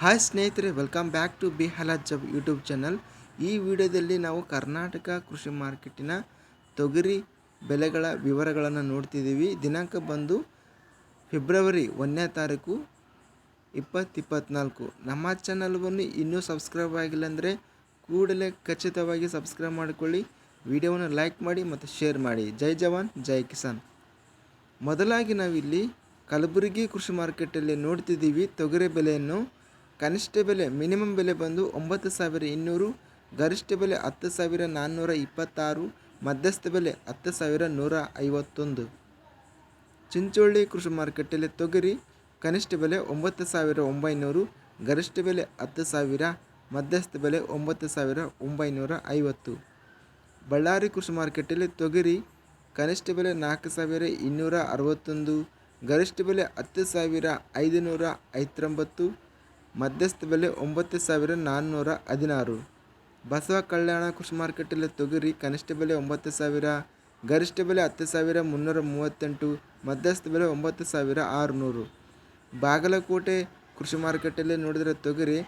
Hi ಸ್ನೇಹಿತರೆ welcome back to ಬಿ ಜಬ್ ಯೂಟ್ಯೂಬ್ ಚಾನಲ್ ಈ ವಿಡಿಯೋದಲ್ಲಿ ನಾವು ಕರ್ನಾಟಕ ಕೃಷಿ ಮಾರ್ಕೆಟಿನ ತೊಗರಿ ಬೆಲೆಗಳ ವಿವರಗಳನ್ನು ನೋಡ್ತಿದ್ದೀವಿ. ದಿನಾಂಕ ಬಂದು ಫೆಬ್ರವರಿ ಒಂದನೇ ತಾರೀಕು ಇಪ್ಪತ್ತು ಇಪ್ಪತ್ತ್ನಾಲ್ಕು ನಮ್ಮ ಚಾನಲ್ವನ್ನು ಇನ್ನೂ ಸಬ್ಸ್ಕ್ರೈಬ್ ಆಗಿಲ್ಲ ಅಂದರೆ ಕೂಡಲೇ ಖಚಿತವಾಗಿ ಸಬ್ಸ್ಕ್ರೈಬ್ ಮಾಡಿಕೊಳ್ಳಿ. ವಿಡಿಯೋವನ್ನು ಲೈಕ್ ಮಾಡಿ ಮತ್ತು ಶೇರ್ ಮಾಡಿ. ಜೈ ಜವಾನ್, ಜೈ ಕಿಸಾನ್. ಮೊದಲಾಗಿ ನಾವಿಲ್ಲಿ ಕಲಬುರಗಿ ಕೃಷಿ ಮಾರ್ಕೆಟಲ್ಲಿ ನೋಡ್ತಿದ್ದೀವಿ ತೊಗರಿ ಬೆಲೆಯನ್ನು. ಕನಿಷ್ಠ ಬೆಲೆ ಮಿನಿಮಮ್ ಬೆಲೆ ಬಂದು ಒಂಬತ್ತು ಸಾವಿರ ಇನ್ನೂರು, ಗರಿಷ್ಠ ಬೆಲೆ ಹತ್ತು ಸಾವಿರ ನಾನ್ನೂರ ಇಪ್ಪತ್ತಾರು, ಮಧ್ಯಸ್ಥ ಬೆಲೆ ಹತ್ತು ಸಾವಿರ ನೂರ ಐವತ್ತೊಂದು. ಚಿಂಚೋಳ್ಳಿ ಕೃಷಿ ಮಾರುಕಟ್ಟೆಯಲ್ಲಿ ತೊಗರಿ, ಕನಿಷ್ಠ ಬೆಲೆ ಒಂಬತ್ತು ಸಾವಿರ ಒಂಬೈನೂರು, ಗರಿಷ್ಠ ಬೆಲೆ ಹತ್ತು ಸಾವಿರ, ಮಧ್ಯಸ್ಥ ಬೆಲೆ ಒಂಬತ್ತು ಸಾವಿರ ಒಂಬೈನೂರ ಐವತ್ತು. ಬಳ್ಳಾರಿ ಕೃಷಿ ಮಾರುಕಟ್ಟೆಯಲ್ಲಿ ತೊಗರಿ, ಕನಿಷ್ಠ ಬೆಲೆ ನಾಲ್ಕು ಸಾವಿರ ಇನ್ನೂರ ಅರವತ್ತೊಂದು, ಗರಿಷ್ಠ ಬೆಲೆ ಹತ್ತು ಸಾವಿರ ಐದುನೂರ ಐವತ್ತೊಂಬತ್ತು ಮಧ್ಯಸ್ಥ ಬೆಲೆ ಒಂಬತ್ತು ಸಾವಿರ ನಾನ್ನೂರ ಹದಿನಾರು. ಬಸವ ಕಲ್ಯಾಣ ಕೃಷಿ ಮಾರ್ಕೆಟಲ್ಲಿ ತೊಗರಿ, ಕನಿಷ್ಠ ಬೆಲೆ ಒಂಬತ್ತು ಸಾವಿರ, ಗರಿಷ್ಠ ಬೆಲೆ ಹತ್ತು ಸಾವಿರ ಮುನ್ನೂರ ಮೂವತ್ತೆಂಟು ಮಧ್ಯಸ್ಥ ಬೆಲೆ ಒಂಬತ್ತು ಸಾವಿರ ಆರುನೂರು. ಬಾಗಲಕೋಟೆ ಕೃಷಿ ಮಾರ್ಕೆಟಲ್ಲಿ ನೋಡಿದರೆ ತೊಗರಿ,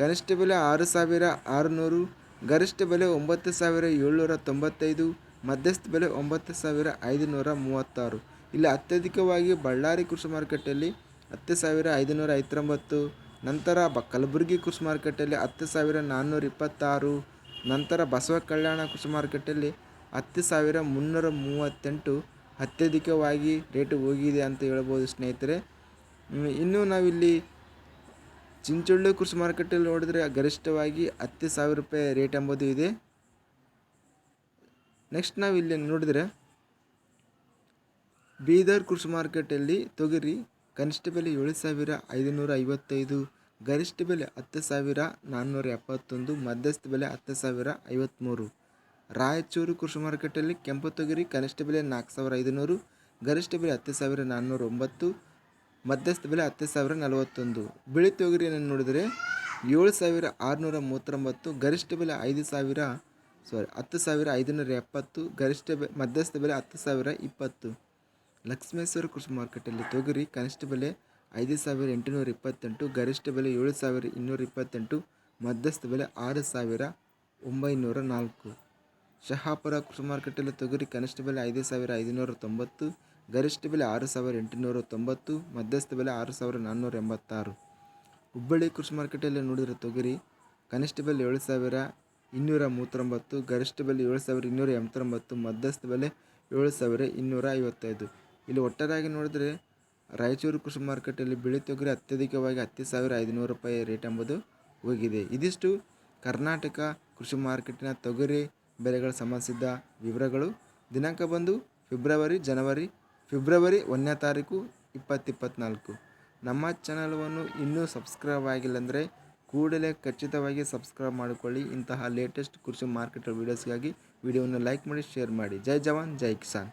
ಕನಿಷ್ಠ ಬೆಲೆ ಆರು ಸಾವಿರ ಆರುನೂರು, ಗರಿಷ್ಠ ಬೆಲೆ ಒಂಬತ್ತು ಸಾವಿರ ಏಳ್ನೂರ ತೊಂಬತ್ತೈದು ಮಧ್ಯಸ್ಥ ಬೆಲೆ ಒಂಬತ್ತು ಸಾವಿರ ಐದುನೂರ ಮೂವತ್ತಾರು. ಇಲ್ಲಿ ಅತ್ಯಧಿಕವಾಗಿ ಬಳ್ಳಾರಿ ಕೃಷಿ ಮಾರ್ಕೆಟಲ್ಲಿ ಹತ್ತು ಸಾವಿರ ಐದುನೂರ ಐವತ್ತೊಂಬತ್ತು ನಂತರ ಬ ಕಲಬುರಗಿ ಕೃಷಿ ಮಾರುಕಟ್ಟೆಯಲ್ಲಿ ಹತ್ತು ಸಾವಿರ ನಾನ್ನೂರ ಇಪ್ಪತ್ತಾರು. ನಂತರ ಬಸವ ಕಲ್ಯಾಣ ಕೃಷಿ ಮಾರುಕಟ್ಟೆಯಲ್ಲಿ ಹತ್ತು ಸಾವಿರ ಮುನ್ನೂರ ಮೂವತ್ತೆಂಟು. ಅತ್ಯಧಿಕವಾಗಿ ರೇಟ್ ಹೋಗಿದೆ ಅಂತ ಹೇಳ್ಬೋದು ಸ್ನೇಹಿತರೆ. ಇನ್ನು ನಾವಿಲ್ಲಿ ಚಿಂಚೋಳಿ ಕೃಷಿ ಮಾರುಕಟ್ಟೆಯಲ್ಲಿ ನೋಡಿದರೆ ಗರಿಷ್ಠವಾಗಿ ಹತ್ತು ಸಾವಿರ ರೂಪಾಯಿ ರೇಟ್ ಎಂಬುದು ಇದೆ. ನೆಕ್ಸ್ಟ್ ನಾವು ಇಲ್ಲಿ ನೋಡಿದರೆ ಬೀದರ್ ಕೃಷಿ ಮಾರುಕಟ್ಟೆಯಲ್ಲಿ ತೊಗರಿ ಕನಿಷ್ಠ ಬೆಲೆ ಏಳು ಸಾವಿರ ಐದುನೂರ ಐವತ್ತೈದು. ಗರಿಷ್ಠ ಬೆಲೆ ಹತ್ತು ಸಾವಿರ ನಾನ್ನೂರ ಎಪ್ಪತ್ತೊಂದು, ಮಧ್ಯಸ್ಥ ಬೆಲೆ ಹತ್ತು ಸಾವಿರ ಐವತ್ತ್ಮೂರು ರಾಯಚೂರು ಕೃಷಿ ಮಾರುಕಟ್ಟೆಯಲ್ಲಿ ಕೆಂಪು ತೊಗರಿ, ಕನಿಷ್ಠ ಬೆಲೆ ನಾಲ್ಕು ಸಾವಿರ ಐದುನೂರು, ಗರಿಷ್ಠ ಬೆಲೆ ಹತ್ತು ಸಾವಿರ ನಾನ್ನೂರ ಒಂಬತ್ತು, ಮಧ್ಯಸ್ಥ ಬೆಲೆ ಹತ್ತು ಸಾವಿರ ನಲವತ್ತೊಂದು. ಬಿಳಿ ತೊಗರಿಯನ್ನು ನೋಡಿದರೆ, ಏಳು ಸಾವಿರ ಆರುನೂರ ಮೂವತ್ತೊಂಬತ್ತು, ಗರಿಷ್ಠ ಬೆಲೆ ಐದು ಸಾವಿರ ಸಾರಿ ಹತ್ತು ಸಾವಿರ ಐದುನೂರ ಎಪ್ಪತ್ತು, ಗರಿಷ್ಠ ಬೆ, ಮಧ್ಯಸ್ಥ ಬೆಲೆ ಹತ್ತು ಸಾವಿರ ಇಪ್ಪತ್ತು. ಲಕ್ಷ್ಮೇಶ್ವರ ಕೃಷಿ ಮಾರುಕಟ್ಟೆಯಲ್ಲಿ ತೊಗರಿ, ಕನಿಷ್ಠ ಬೆಲೆ ಐದು ಸಾವಿರ ಎಂಟುನೂರ ಇಪ್ಪತ್ತೆಂಟು, ಗರಿಷ್ಠ ಬೆಲೆ ಏಳು ಸಾವಿರ ಇನ್ನೂರ ಇಪ್ಪತ್ತೆಂಟು, ಮಧ್ಯಸ್ಥ ಬೆಲೆ ಆರು ಸಾವಿರ ಒಂಬೈನೂರ ನಾಲ್ಕು. ಶಹಾಪುರ ಕೃಷಿ ಮಾರ್ಕೆಟಲ್ಲಿ ತೊಗರಿ ಕನಿಷ್ಠ ಬೆಲೆ ಐದು ಸಾವಿರ ಐದುನೂರ ತೊಂಬತ್ತು, ಗರಿಷ್ಠ ಬೆಲೆ ಆರು ಸಾವಿರ ಎಂಟುನೂರ ತೊಂಬತ್ತು, ಮಧ್ಯಸ್ಥ ಬೆಲೆ ಆರು ಸಾವಿರ ನಾನ್ನೂರ ಎಂಬತ್ತಾರು. ಹುಬ್ಬಳ್ಳಿ ಕೃಷಿ ಮಾರ್ಕೆಟಲ್ಲಿ ನೋಡಿದರೆ ತೊಗರಿ ಕನಿಷ್ಠ ಬೆಲೆ ಏಳು ಸಾವಿರ ಇನ್ನೂರ ಮೂವತ್ತೊಂಬತ್ತು, ಗರಿಷ್ಠ ಬೆಲೆ ಏಳು ಸಾವಿರ ಇನ್ನೂರ ಎಂಬತ್ತೊಂಬತ್ತು, ಮಧ್ಯಸ್ಥ ಬೆಲೆ ಏಳು ಸಾವಿರ ಇನ್ನೂರ ಐವತ್ತೈದು. ಇಲ್ಲಿ ಒಟ್ಟಾರೆಯಾಗಿ ನೋಡಿದರೆ ರಾಯಚೂರು ಕೃಷಿ ಮಾರುಕಟ್ಟೆಯಲ್ಲಿ ಬಿಳಿ ತೊಗರಿ ಅತ್ಯಧಿಕವಾಗಿ ಹತ್ತು ಸಾವಿರ ಐದುನೂರು ರೂಪಾಯಿ ರೇಟ್ ಎಂಬುದು ಹೋಗಿದೆ. ಇದಿಷ್ಟು ಕರ್ನಾಟಕ ಕೃಷಿ ಮಾರ್ಕೆಟಿನ ತೊಗರಿ ಬೆಲೆಗಳ ಸಂಬಂಧಿಸಿದ ವಿವರಗಳು. ದಿನಾಂಕ ಬಂದು ಫೆಬ್ರವರಿ, ಜನವರಿ, ಫೆಬ್ರವರಿ ಒಂದನೇ ತಾರೀಕು ಇಪ್ಪತ್ತಿಪ್ಪತ್ನಾಲ್ಕು ನಮ್ಮ ಚಾನಲವನ್ನು ಇನ್ನೂ ಸಬ್ಸ್ಕ್ರೈಬ್ ಆಗಿಲ್ಲ ಅಂದರೆ ಕೂಡಲೇ ಖಚಿತವಾಗಿ ಸಬ್ಸ್ಕ್ರೈಬ್ ಮಾಡಿಕೊಳ್ಳಿ. ಇಂತಹ ಲೇಟೆಸ್ಟ್ ಕೃಷಿ ಮಾರ್ಕೆಟ್ ವೀಡಿಯೋಸ್ಗಾಗಿ ವಿಡಿಯೋವನ್ನು ಲೈಕ್ ಮಾಡಿ ಶೇರ್ ಮಾಡಿ. ಜೈ ಜವಾನ್, ಜೈ ಕಿಸಾನ್.